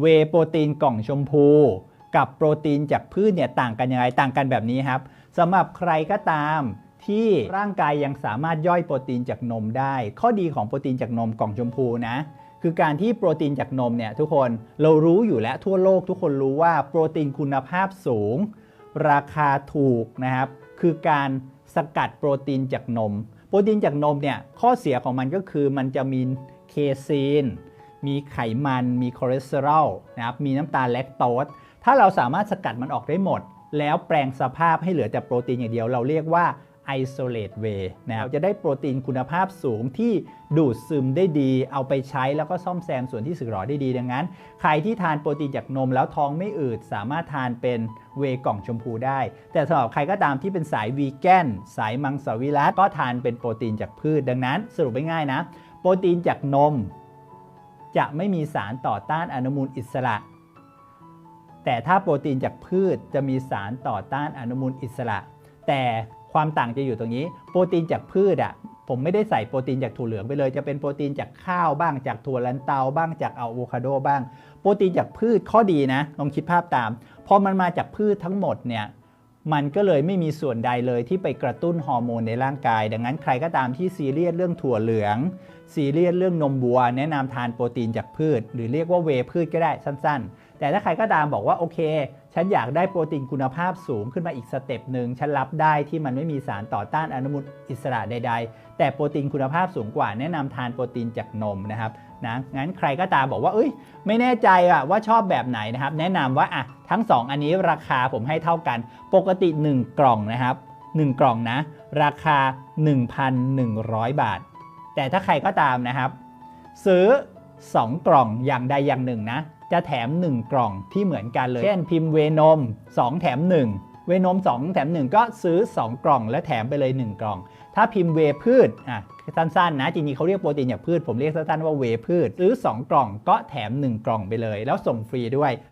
เวโปรตีนกล่องชมพู กับโปรตีนจากพืชเนี่ยต่างกันยังไงต่างกันแบบนี้ครับสำหรับใครก็ตามที่ร่างกายยังสามารถย่อยโปรตีนจากนมได้ ข้อดีของโปรตีนจากนมกล่องชมพูนะคือการที่โปรตีนจากนมเนี่ยทุกคนเรารู้อยู่แล้วทั่วโลกทุกคนรู้ว่าโปรตีนคุณภาพสูง ราคาถูกนะครับคือการสกัดโปรตีนจากนม โปรตีนจากนมเนี่ยข้อเสียของมันก็คือมันจะมีเคซีน มีไขมัน มีคอเลสเตอรอลนะครับมีน้ำตาลแลคโตสถ้าเราสามารถสกัดมันออกได้หมด แล้วแปลงสภาพให้เหลือแต่โปรตีนอย่างเดียวเราเรียกว่า isolate way นะครับจะได้โปรตีนคุณภาพสูงที่ดูดซึมได้ดี เอาไปใช้แล้วก็ซ่อมแซมส่วนที่สึกหรอได้ดีดังนั้น ใครที่ทานโปรตีนจากนมแล้วท้องไม่อืด สามารถทานเป็นเวกล่องชมพูได้ แต่สำหรับใครก็ตามที่เป็นสายวีแกนสายมังสวิรัตก็ทานเป็นโปรตีนจากพืช ดังนั้นสรุปง่ายๆนะ โปรตีนจากนม จะไม่มีสารต่อต้านอนุมูลอิสระ แต่ถ้าโปรตีนจากพืชจะมีสารต่อต้านอนุมูลอิสระ แต่ความต่างจะอยู่ตรงนี้ โปรตีนจากพืชอะผมไม่ได้ใส่โปรตีนจากถั่วเหลืองไปเลย จะเป็นโปรตีนจากข้าวบ้าง จากถั่วลันเตาบ้างจากอะโวคาโดบ้าง โปรตีนจากพืชข้อดีนะลองคิดภาพตาม พอมันมาจากพืชทั้งหมดเนี่ย มันก็เลยไม่มีส่วนใดเลยที่ไปกระตุ้นฮอร์โมนในร่างกาย ดังนั้นใครก็ตามที่ซีเรียสเรื่องถั่วเหลือง ซีเรียสเรื่องนมบัว แนะนำทานโปรตีนจากพืช หรือเรียกว่าเวพืชก็ได้สั้นๆ แต่ถ้าใครก็ตามบอกว่าโอเค ฉันอยากได้โปรตีนคุณภาพสูงขึ้นมาอีกสเต็ปหนึ่งฉันรับได้ที่มันไม่มีสารต่อต้านอนุมูลอิสระใด ๆ แต่โปรตีนคุณภาพสูงกว่าแนะนำทานโปรตีนจากนมนะครับนะงั้นใครก็ตามบอกว่าเอ้ย ไม่แน่ใจอะว่าชอบแบบไหนนะครับ แนะนำว่าอะทั้ง 2 อันนี้ราคาผมให้เท่ากัน ปกติ 1 กล่องนะครับ 1 กล่องนะ ราคา 1,100 บาท แต่ถ้าใครก็ตามนะครับ ซื้อ 2 กล่องอย่างใดอย่างหนึ่งนะ จะแถม 1 กล่องที่เหมือนกันเลย เช่นพิมพ์เวนม 2 แถม 1 เวนม 2 แถม 1 ก็ซื้อ 2 กล่องและแถมไปเลย 1 กล่อง ถ้าพิมพ์เวพืชอะสั้นๆนะจริงๆเขาเรียกโปรตีนจากพืช ผมเรียกสั้นๆว่าเวพืชซื้อ 2 กล่องก็แถม 1 กล่องไปเลย แล้วส่งฟรีด้วย